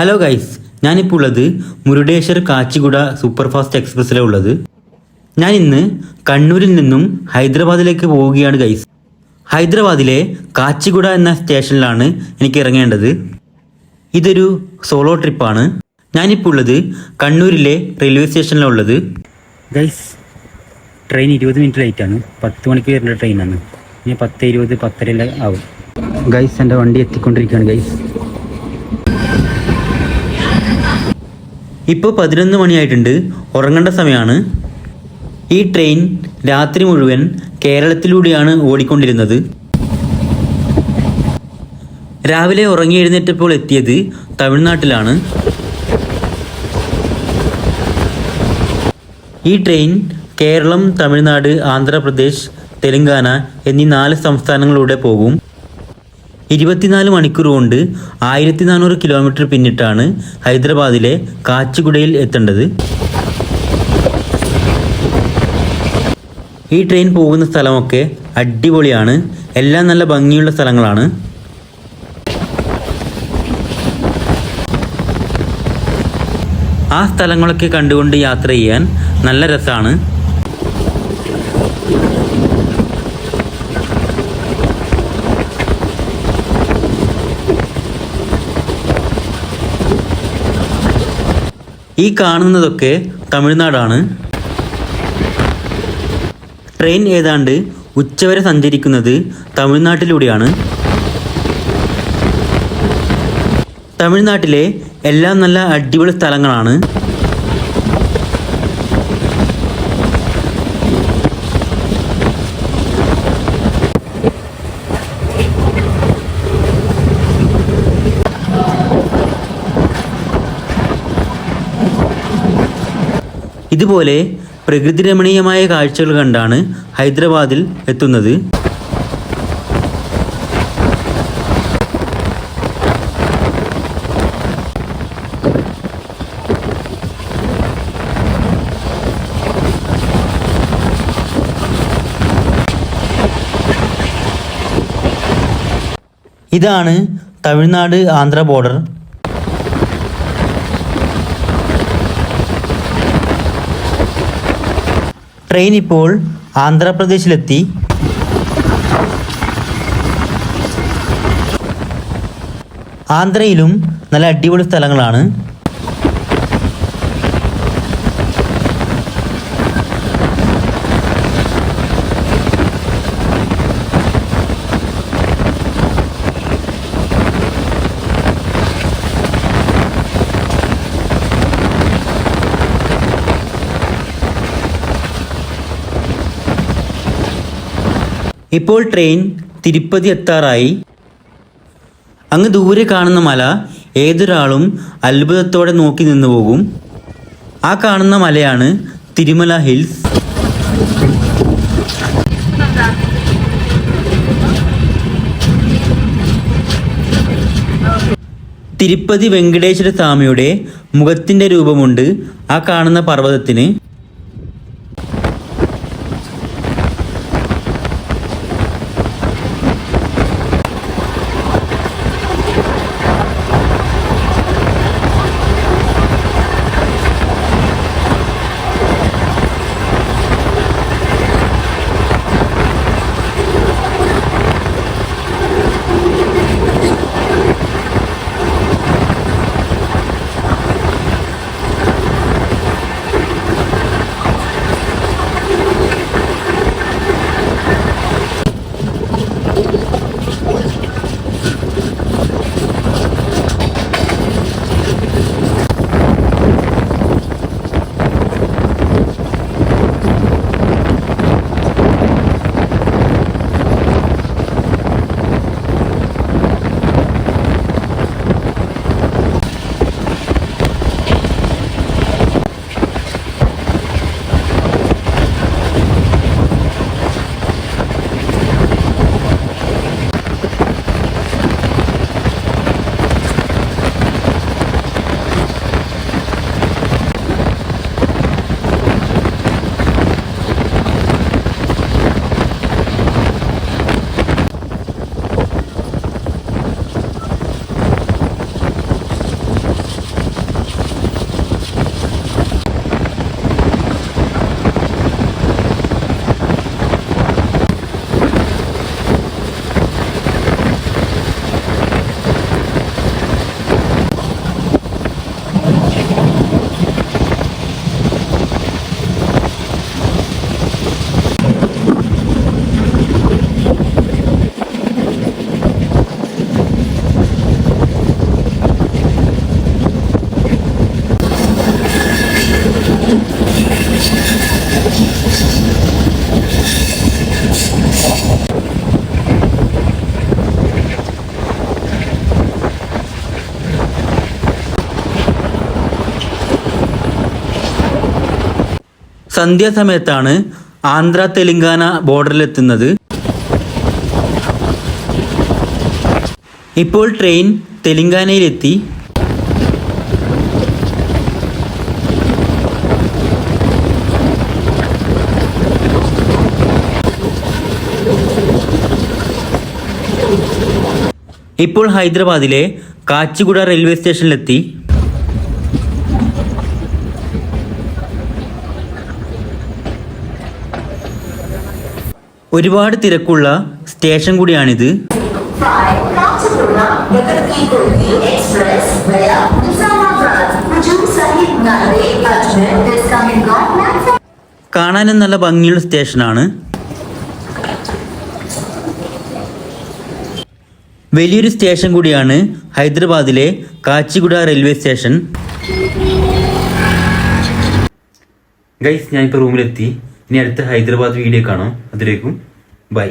Hello guys ഞാനിപ്പോൾ ഉള്ളത് Murudeshwar Kacheguda superfast എക്സ്പ്രസ്സിലാണ് ഉള്ളത്. ഞാൻ ഇന്ന് കണ്ണൂരിൽ നിന്നും ഹൈദരാബാദിലേക്ക് പോവുകയാണ് ഗൈസ് ഹൈദരാബാദിലെ കാച്ചിഗുഡ എന്ന സ്റ്റേഷനിലാണ് എനിക്ക് ഇറങ്ങേണ്ടത്. ഇതൊരു സോളോ ട്രിപ്പാണ്. ഞാനിപ്പോൾ ഉള്ളത് കണ്ണൂരിലെ റെയിൽവേ സ്റ്റേഷനിലാണ് ഉള്ളത്. ഗൈസ് ട്രെയിൻ ഇരുപത് മിനിറ്റ് ലേറ്റാണ് പത്ത് മണിക്ക് വരുന്ന ട്രെയിനാണ് ഇനി പത്ത് ഇരുപത് പത്തരയെല്ലാം ആവും. ഗൈസ് എന്റെ വണ്ടി എത്തിക്കൊണ്ടിരിക്കുകയാണ് ഗൈസ് ഇപ്പോൾ പതിനൊന്ന് മണിയായിട്ടുണ്ട്. ഉറങ്ങേണ്ട സമയമാണ് ഈ ട്രെയിൻ രാത്രി മുഴുവൻ കേരളത്തിലൂടെയാണ് ഓടിക്കൊണ്ടിരുന്നത്. രാവിലെ ഉറങ്ങി എഴുന്നേറ്റപ്പോൾ എത്തിയത് തമിഴ്നാട്ടിലാണ്. ഈ ട്രെയിൻ കേരളം തമിഴ്നാട് ആന്ധ്രാപ്രദേശ് തെലങ്കാന എന്നീ നാല് സംസ്ഥാനങ്ങളിലൂടെ പോകും. ഇരുപത്തിനാല് മണിക്കൂർ കൊണ്ട് ആയിരത്തി നാനൂറ് കിലോമീറ്റർ പിന്നിട്ടാണ് ഹൈദരാബാദിലെ കാച്ചിഗുഡയിൽ എത്തേണ്ടത്. ഈ ട്രെയിൻ പോകുന്ന സ്ഥലമൊക്കെ അടിപൊളിയാണ്. എല്ലാം നല്ല ഭംഗിയുള്ള സ്ഥലങ്ങളാണ്. ആ സ്ഥലങ്ങളൊക്കെ കണ്ടുകൊണ്ട് യാത്ര ചെയ്യാൻ നല്ല രസമാണ് ഈ കാണുന്നതൊക്കെ തമിഴ്നാടാണ്. ട്രെയിൻ ഏതാണ്ട് ഉച്ചവരെ സഞ്ചരിക്കുന്നത് തമിഴ്നാട്ടിലൂടെയാണ്. തമിഴ്നാട്ടിലെ എല്ലാം നല്ല അടിപൊളി സ്ഥലങ്ങളാണ്. ഇതുപോലെ പ്രകൃതി രമണീയമായ കാഴ്ചകൾ കണ്ടാണ് ഹൈദരാബാദിൽ എത്തുന്നത്. ഇതാണ് തമിഴ്നാട് ആന്ധ്ര ബോർഡർ. ട്രെയിൻ ഇപ്പോൾ ആന്ധ്രാപ്രദേശിലെത്തി. ആന്ധ്രയിലും നല്ല അടിപൊളി സ്ഥലങ്ങളാണ്. ഇപ്പോൾ ട്രെയിൻ തിരുപ്പതി എത്താറായി. അങ്ങ് ദൂരെ കാണുന്ന മല ഏതൊരാളും അത്ഭുതത്തോടെ നോക്കി നിന്നു പോകും. ആ കാണുന്ന മലയാണ് തിരുമല ഹിൽസ്. തിരുപ്പതി വെങ്കടേശ്വര സ്വാമിയുടെ മുഖത്തിന്റെ രൂപമുണ്ട് ആ കാണുന്ന പർവതത്തിന്. സന്ധ്യാസമയത്താണ് ആന്ധ്ര തെലങ്കാന ബോർഡറിലെത്തുന്നത്. ഇപ്പോൾ ട്രെയിൻ തെലങ്കാനയിലെത്തി. ഇപ്പോൾ ഹൈദരാബാദിലെ കാച്ചിഗുഡ റെയിൽവേ സ്റ്റേഷനിലെത്തി. ഒരുപാട് തിരക്കുള്ള സ്റ്റേഷൻ കൂടിയാണിത്. കാണാനും നല്ല ഭംഗിയുള്ള സ്റ്റേഷനാണ്. വലിയൊരു സ്റ്റേഷൻ കൂടിയാണ് ഹൈദരാബാദിലെ കാച്ചിഗുഡ റെയിൽവേ സ്റ്റേഷൻ. ഗൈസ് ഞാനിപ്പോൾ റൂമിലെത്തി. ഇനി അടുത്ത ഹൈദരാബാദ് വീഡിയോ കാണാം. അതിലേക്കും ബൈ.